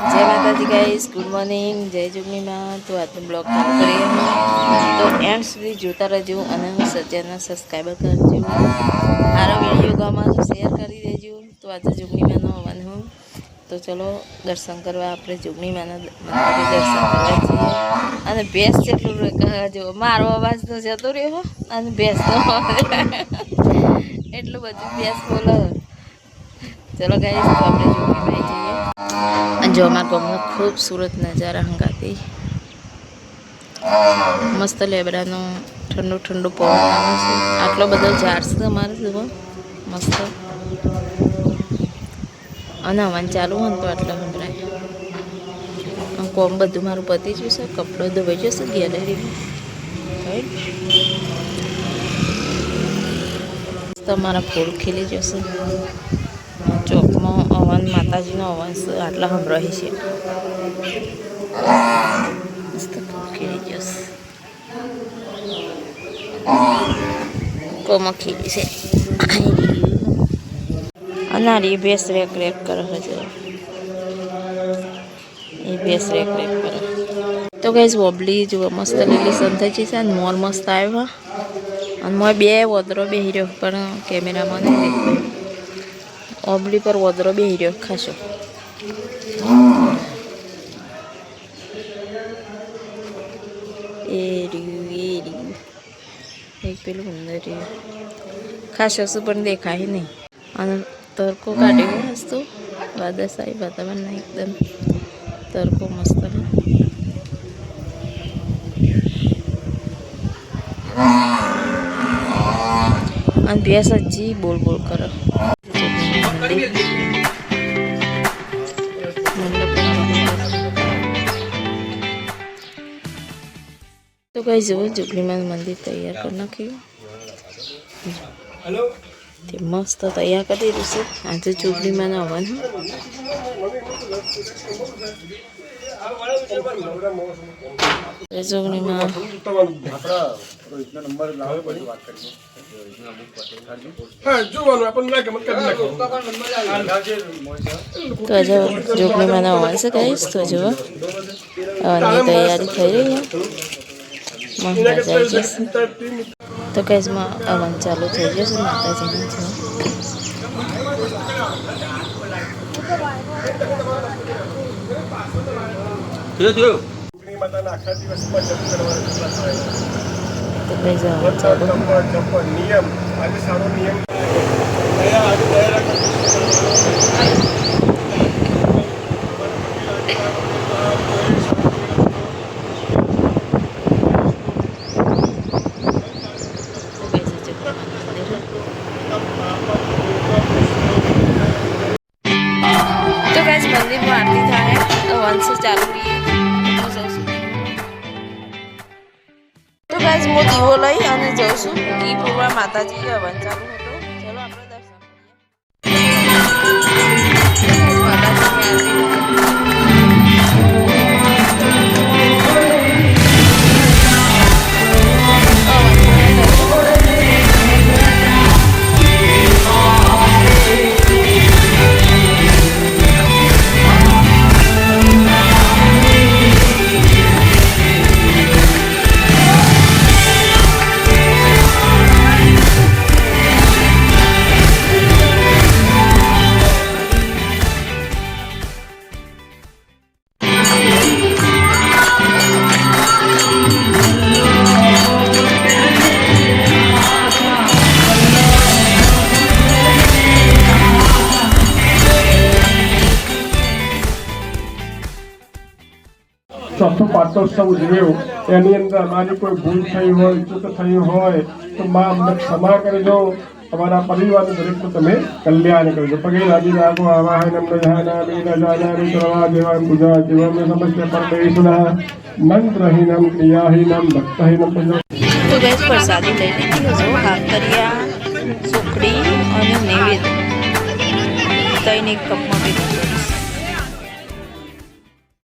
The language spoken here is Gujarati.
જય માતાજી ગાઈસ ગુડ મોર્નિંગ જય જુગનીમાં. તો આજનો બ્લોગ ચાલુ કરીએ તો એન્ડ સુધી જોતા રહેજો અને હું સજ્જનના સબસ્ક્રાઈબર કરજો. મારો વીડિયો ગામમાં શેર કરી દેજો. તો આજે જુગનીમાનો આવવાનું તો ચલો, દર્શન કરવા આપણે જુગનીમાના દર્શન કરવા જઈએ. અને ભેંસ જેટલું જો, મારો અવાજ તો જતો રહ્યો અને ભેંસનો એટલું બધું ભેંસ બોલો. ચલો ગાઈસ તો આપણે જુગનીમાં જઈએ. જો અમારા ખૂબસૂરત નજારા હંગાતી. મસ્ત લેબડાનો ઠંડુ ઠંડુ પવન આવે છે. આટલો બધો ઝાડ છે અમારે જુઓ. મસ્ત. અને હવાન ચાલુ હોય તો આટલા સંભળાય. કોમ બધું મારું પતી ગયું છે. કપડો ધોવાઈ જશે ગેલેરીમાં. તમારા ફૂલ ખીલી જશે ચોકમાં અવાન માતાજીનો અવાજ આટલા સંભળાય છે. કોમાં ખીલી છે. અનારી ભેંસ રેક રેક કરે છે એ ભેંસ રેક રેક કરે. તો કઈ વોબલી જુઓ, મસ્ત લીલી સંથાઈ છે અને મોર મસ્ત આવ્યો. અને મોય બે વદરો બે રહ્યો, પણ કેમેરામાં નહીં દેખાય ઓબલી પર વદરો બેહી રહ્યો. ખાશો. એક પેલું અંદર રહ્યું. શું પણ દેખાય નહીં. અને તડકો કાઢ્યો મસ્ત વાદળશાહી વાતાવરણ એકદમ. તડકો મસ્ત. અને ભેંસ હજી બોલ બોલ કરે. તો કઈ જુઓ જુગલીમાં મંદિર તૈયાર કરી નાખ્યું તે મસ્ત તૈયાર કરી દીધું છે આજે ચૂંટણીમાં હવન નાખો તો આજે ચૂંટણીમાં હવન છે કહીશ તો જુઓ. હવનની તૈયારી થઈ રહી છે. તો જશે માતાજીનું ચૂંટણી માતાના આખા દિવસમાં જપ કરવાનો નિયમ. આજે સારો નિયમ. તો ગાઈસ હું દીવો લઈ અને જઉં છું પૂરવા માતાજી હવન ચાલુ હતો. ચોથો પાટોત્સવ ઉજવ્યો એની અંદર અમારી કોઈ ભૂલ થઈ હોય, ચૂક થઈ હોય, તો માં અમને ક્ષમા કરજો. અમારા પરિવારનું દરેકનું તમે કલ્યાણ કરજો. પગે લાગી રાખો, આવાહન અમને જાના નજાનામી કરવા દેવા પૂજા જીવન સમસ્ય પરમેશ્વરા મંત્રહીનમ ક્રિયાહીનમ ભક્તહીનમ પૂજા તો ગેસ પ્રસાદી લઈ લીધી હજુ. કાંકરિયા સુખડી અને નૈવેદ્ય. એક કપમાં પીધું